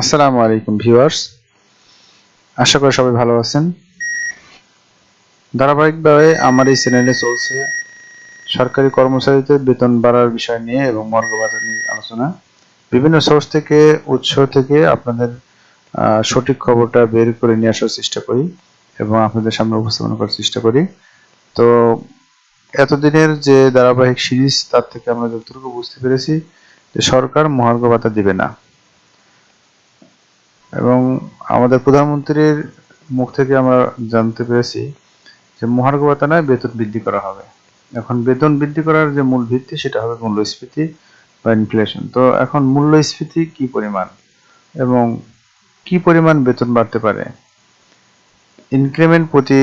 আসসালামু আলাইকুম ভিউয়ার্স। আশা করি সবাই ভালো আছেন। ধারাবাহিকভাবে আমার এই চ্যানেলে চলছে সরকারি কর্মচারীদের বেতন বাড়ার বিষয় নিয়ে এবং মর্গ ভাতা নিয়ে আলোচনা। বিভিন্ন সোর্স থেকে, উৎস থেকে আপনাদের সঠিক খবরটা বের করে নিয়ে আসার চেষ্টা করি এবং আপনাদের সামনে উপস্থাপন করার চেষ্টা করি। তো এতদিনের যে ধারাবাহিক সিরিজ, তার থেকে আমরা যতটুকু বুঝতে পেরেছি যে সরকার মহার্ঘ ভাতা দিবে না। এবং আমাদের প্রধানমন্ত্রীর মুখ থেকে আমরা জানতে পেরেছি যে মহার্ঘ ভাতা নয়, বেতন বৃদ্ধি করা হবে। এখন বেতন বৃদ্ধি করার যে মূল ভিত্তি, সেটা হবে মূল্যস্ফীতি বা ইনফ্লেশন তো এখন মূল্যস্ফীতি কি পরিমাণ এবং কি পরিমাণ বেতন বাড়তে পারে? ইনক্রিমেন্ট প্রতি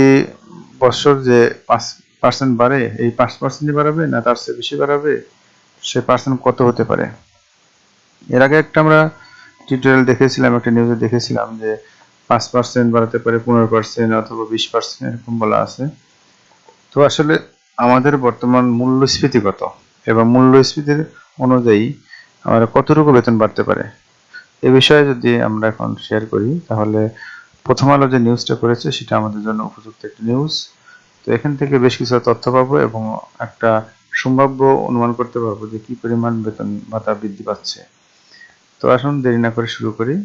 বছর যে পাঁচ পার্সেন্ট বাড়ে, এই পাঁচ পার্সেন্টই বাড়াবে না তার চেয়ে বেশি বাড়াবে? সে পার্সেন্ট কত হতে পারে? এর আগে একটা আমরা টিউটোরিয়াল দেখেছিলাম, একটা নিউজে দেখেছিলাম যে পাঁচ পার্সেন্ট বাড়াতে পারে পনেরো পার্সেন্ট অথবা বিশ পার্সেন্ট এরকম বলা আছে। তো আসলে আমাদের বর্তমান মূল্যস্ফীতি কত? এবং মূল্যস্ফীতির অনুযায়ী আমরা কতটুকু বেতন বাড়তে পারে? এ বিষয়ে যদি আমরা এখন শেয়ার করি, তাহলে প্রথম আলো যে নিউজটা করেছে, সেটা আমাদের জন্য উপযুক্ত একটি নিউজ তো এখান থেকে বেশ কিছু তথ্য পাবো এবং একটা সম্ভাব্য অনুমান করতে পারব যে কি পরিমাণ বেতন ভাতা বৃদ্ধি পাচ্ছে। তো আসুন দেরি না করে শুরু করি।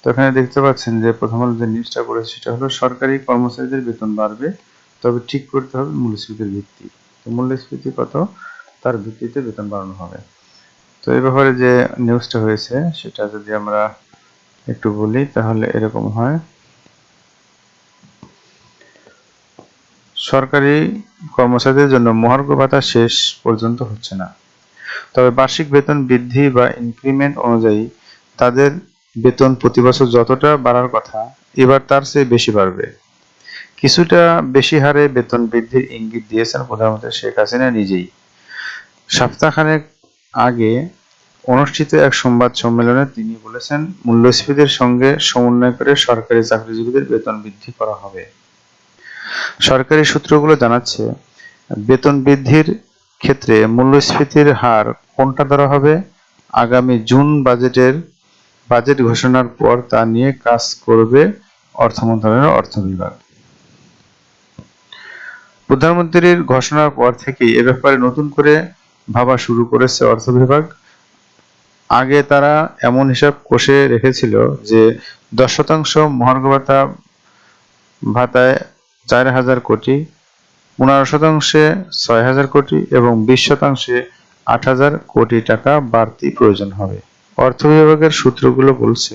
তো এখানে দেখতে পাচ্ছেন যে প্রথম আলো যে নিউজটা করেছে সেটা হলো, সরকারি কর্মচারীদের বেতন বাড়বে, তবে ঠিক করতে হবে মূল্যস্ফীতির ভিত্তি। তো মূল্যস্ফীতি কত? তার ভিত্তিতে বেতন বাড়ানো হবে। তো এই ব্যাপারে যে নিউজটা হয়েছে, সেটা যদি আমরা একটু বলি, তাহলে এরকম হয়। সরকারি কর্মচারীদের জন্য মহার্ঘ ভাতা শেষ পর্যন্ত হচ্ছে না। তবে বার্ষিক বেতন বৃদ্ধি বা ইনক্রিমেন্ট অনুযায়ী তাদের বেতন প্রতি বছর যতটা বাড়ার কথা, এবার তার চেয়ে বেশি বাড়বে। কিছুটা বেশি হারে বেতন বৃদ্ধির ইঙ্গিত দিয়েছেন প্রধানমন্ত্রী শেখ হাসিনা নিজেই। সপ্তাহখানেক আগে অনুষ্ঠিত এক সংবাদ সম্মেলনে তিনি বলেছেন, মূল্যস্ফীতির সঙ্গে সমন্বয় করে সরকারি চাকরিজীবীদের বেতন বৃদ্ধি করা হবে। সরকারি সূত্রগুলো জানাচ্ছে, বেতন বৃদ্ধির ক্ষেত্রে মূল্যস্ফীতির হার কোনটা ধরা হবে? আগামী জুন বাজেটের বাজেট ঘোষণার পর তা নিয়ে কাজ করবে অর্থ মন্ত্রণালয়ের অর্থ বিভাগ। প্রধানমন্ত্রীর ঘোষণার পর থেকেই এ ব্যাপারে নতুন করে ভাবা শুরু করেছে অর্থ বিভাগ। আগে তারা এমন হিসাব কষে রেখেছিল যে দশ শতাংশ মহার্ঘ ভাতা, ভাতায় চার হাজার কোটি, পনেরো শতাংশে ছয় হাজার কোটি এবং বিশ শতাংশে আট হাজার কোটি টাকা বাড়তি প্রয়োজন হবে। অর্থ বিভাগের সূত্রগুলো বলছে,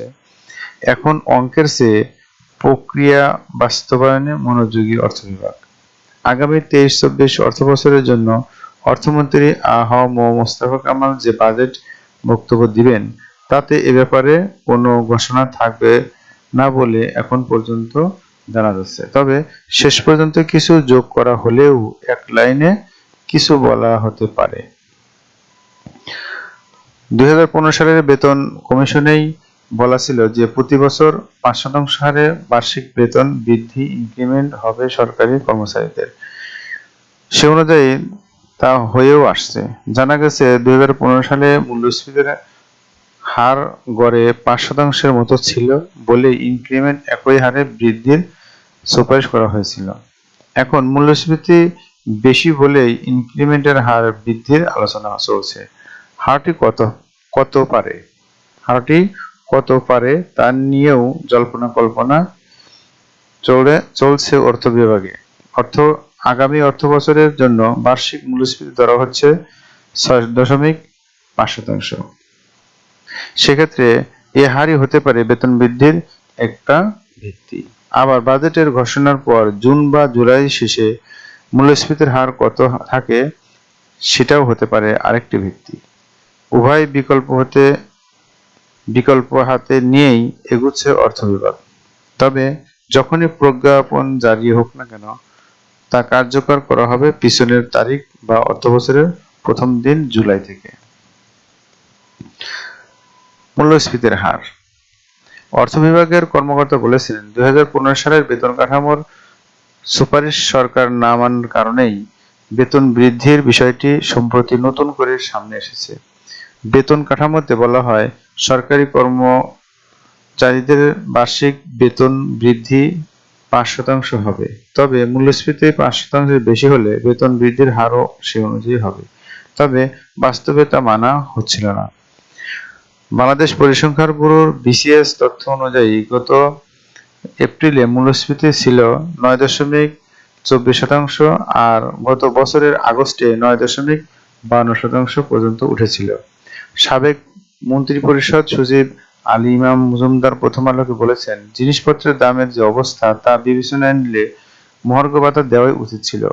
এখন অঙ্কের চেয়ে প্রক্রিয়া বাস্তবায়নে মনোযোগী অর্থ বিভাগ আগামী তেইশ চব্বিশ অর্থ বছরের জন্য অর্থমন্ত্রী আ হ ম মোস্তফা কামাল যে বাজেট বক্তব্য দিবেন, তাতে এ ব্যাপারে কোনো ঘোষণা থাকবে না বলে এখন পর্যন্ত জানা যাচ্ছে। তবে শেষ পর্যন্ত কিছু যোগ করা হলেও এক লাইনে কিছু বলা হতে পারে। দুই হাজার পনেরো সালের বেতন কমিশনেই বলা ছিল যে প্রতি বছর পাঁচ শতাংশ হারে বার্ষিক বেতন বৃদ্ধি ইনক্রিমেন্ট হবে সরকারি কর্মচারীদের। সে অনুযায়ী তা হয়েও আসছে। জানা গেছে দুই হাজার পনেরো সালে মূল্যস্ফীতির হার গড়ে পাঁচ শতাংশের মতো ছিল বলে ইনক্রিমেন্ট একই হারে বৃদ্ধির সুপারিশ করা হয়েছিল। এখন মূল্যস্ফীতি বেশি বলেই ইনক্রিমেন্টের হার বৃদ্ধির আলোচনা চলছে। হারটি কত? কত পারে? হারটি কত পারে তা নিয়েও জল্পনা কল্পনা চলে, চলছে অর্থ বিভাগে। অর্থ, আগামী অর্থ বছরের জন্য বার্ষিক মূল্যস্ফীতি ধরা হচ্ছে ছয় দশমিক পাঁচ শতাংশ। সেক্ষেত্রে এ হারই হতে পারে বেতন বৃদ্ধির একটা ভিত্তি। আবার বাজেটের ঘোষণার পর জুন বা জুলাই শেষে মূল্যস্ফীতির হার কত থাকে সেটাও হতে পারে আরেকটি ভিত্তি। উভয় বিকল্প হতে, বিকল্প হাতে নিয়েই এগুচ্ছে অর্থ বিভাগ। তবে যখনই প্রজ্ঞাপন জারি হোক না কেন, তা কার্যকর করা হবে পিছনের তারিখ বা অর্থ বছরের প্রথম দিন জুলাই থেকে। মূল্যস্ফীতির হার। অর্থ বিভাগের কর্মকর্তা বলেছিলেন, দুই হাজার পনেরো সালের বেতন কাঠামোর সুপারিশ সরকার না মানার কারণেই বেতন বৃদ্ধির বিষয়টি সম্প্রতি নতুন করে সামনে এসেছে। বেতন কাঠামোতে বলা হয়, সরকারি কর্মচারীদের বার্ষিক বেতন বৃদ্ধি পাঁচ শতাংশ হবে। তবে মূল্যস্ফীতি পাঁচ শতাংশের বেশি হলে বেতন বৃদ্ধির হারও সে অনুযায়ী হবে। তবে বাস্তবে তা মানা হচ্ছিল না। বাংলাদেশ পরিসংখ্যান ব্যুরোর বিসিএস তথ্য অনুযায়ী গত এপ্রিলে মূল্যস্ফীতি ছিল নয় দশমিক চব্বিশ শতাংশ আর গত বছরের আগস্টে নয় দশমিক বান্ন শতাংশ পর্যন্ত উঠেছিল। সাবেক মন্ত্রিপরিষদ সচিব আলী ইমাম মজুমদার প্রথম আলোকে বলেছেন, জিনিসপত্রের দামের যে অবস্থা, তা বিবেচনায় নিলে মহার্ঘ ভাতা দেওয়াই উচিত ছিল।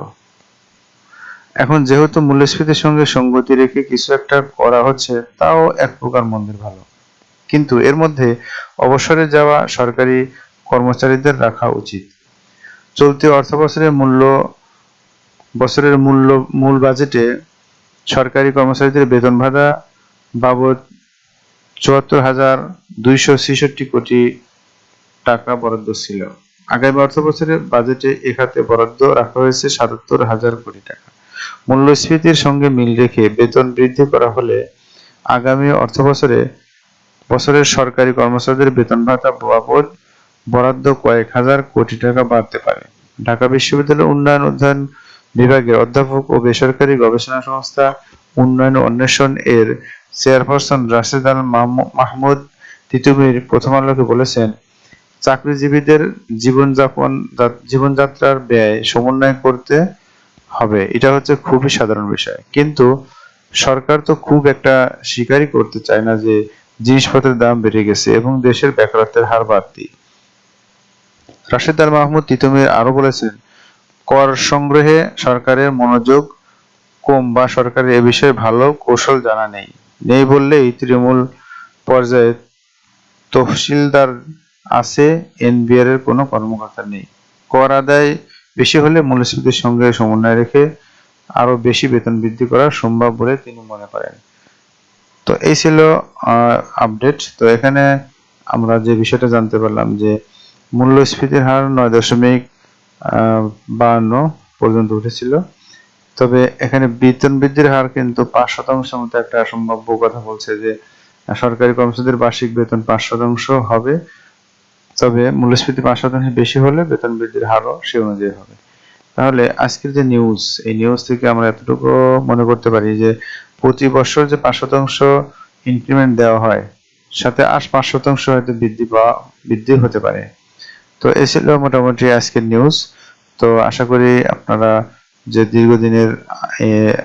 এখন যেহেতু মূল্যস্ফীতির সঙ্গে সঙ্গতি রেখে কিছু একটা করা হচ্ছে, তাও এক প্রকার মন্দির ভালো। কিন্তু এর মধ্যে অবসরে যাওয়া সরকারি কর্মচারীদের রাখা উচিত। চলতি অর্থবছরের মূল্য, বছরের মূল্য, মূল বাজেটে সরকারি কর্মচারীদের বেতন ভাতা বাবদ চুয়াত্তর হাজার দুইশো ছেষট্টি কোটি টাকা বরাদ্দ ছিল। আগামী অর্থবছরের বাজেটে এ খাতে বরাদ্দ রাখা হয়েছে সাতাত্তর হাজার কোটি টাকা। মূল্যস্ফীতির সঙ্গে মিল রেখে বেতন বৃদ্ধি করা হলে আগামী অর্থবছরে বছরের সরকারি কর্মচারীদের বেতন ভাতা বাবদ বরাদ্দ কয়েক হাজার কোটি টাকা বাড়তে পারে। ঢাকা বিশ্ববিদ্যালয় উন্নয়ন অধ্যয়ন বিভাগের অধ্যাপক ও বেসরকারি গবেষণা সংস্থা উন্নয়ন অন্বেষণ এর চেয়ারপারসন রাশেদ আল মাহমুদ তিতুমির প্রথম আলোকে বলেছেন, চাকরিজীবীদের জীবনযাপন জীবনযাত্রার ব্যয় সমন্বয় করতে হবে। এটা হচ্ছে খুবই সাধারণ বিষয়। কিন্তু সরকার তো খুব একটা স্বীকারই করতে চায় না যে জিনিসপত্রের দাম বেড়ে গেছে এবং দেশের বেকারত্বের হার বাড়তি। রাশেদ আল মাহমুদ তিতুমির আরও বলেছেন, কর সংগ্রহে সরকারের মনোযোগ কম বা সরকারের এ বিষয়ে ভালো কৌশল জানা নেই। নেই বললেই তৃণমূল পর্যায়ে তহসিলদার আছে, এনবিআর এর কোনো কর্মকর্তা নেই। কর আদায় বেশি হলে মূল্যস্ফীতির সঙ্গে সমন্বয় রেখে আরও বেশি বেতন বৃদ্ধি করা সম্ভব বলে তিনি মনে করেন। তো এই ছিল আপডেট তো এখানে আমরা যে বিষয়টা জানতে পারলাম যে মূল্যস্ফীতির হার নয় দশমিক বাহান্ন পর্যন্ত উঠেছিল। তবে এখানে বেতন বৃদ্ধির হার কিন্তু পাঁচ শতাংশের মতো একটা সম্ভাব্য কথা বলছে যে, সরকারি কর্মচারীদের বার্ষিক বেতন পাঁচ শতাংশ হবে, তবে মূল্যস্ফীতি পাঁচ শতাংশ বেশি হলে বেতন বৃদ্ধির হারও সে অনুযায়ী হবে। তাহলে আজকের যে নিউজ এই নিউজ থেকে আমরা এতটুকু মনে করতে পারি যে, প্রতি বছর যে পাঁচ শতাংশ ইনক্রিমেন্ট দেওয়া হয়, সাথে আট পাঁচ শতাংশ হয়তো বৃদ্ধি বা বৃদ্ধি হতে পারে। তো এই ছিল মোটামুটি আজকের নিউজ তো আশা করি আপনারা যে দীর্ঘদিনের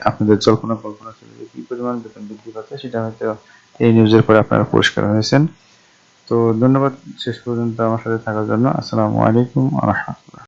আপনাদের জল্পনা কল্পনা ছিল যে কি পরিমাণ বেতন বৃদ্ধি পাচ্ছে, সেটা হয়তো এই নিউজের পরে আপনারা পরিষ্কার হয়েছেন। তো ধন্যবাদ শেষ পর্যন্ত আমার সাথে থাকার জন্য। আসসালামু আলাইকুম রহমতুল্লাহ।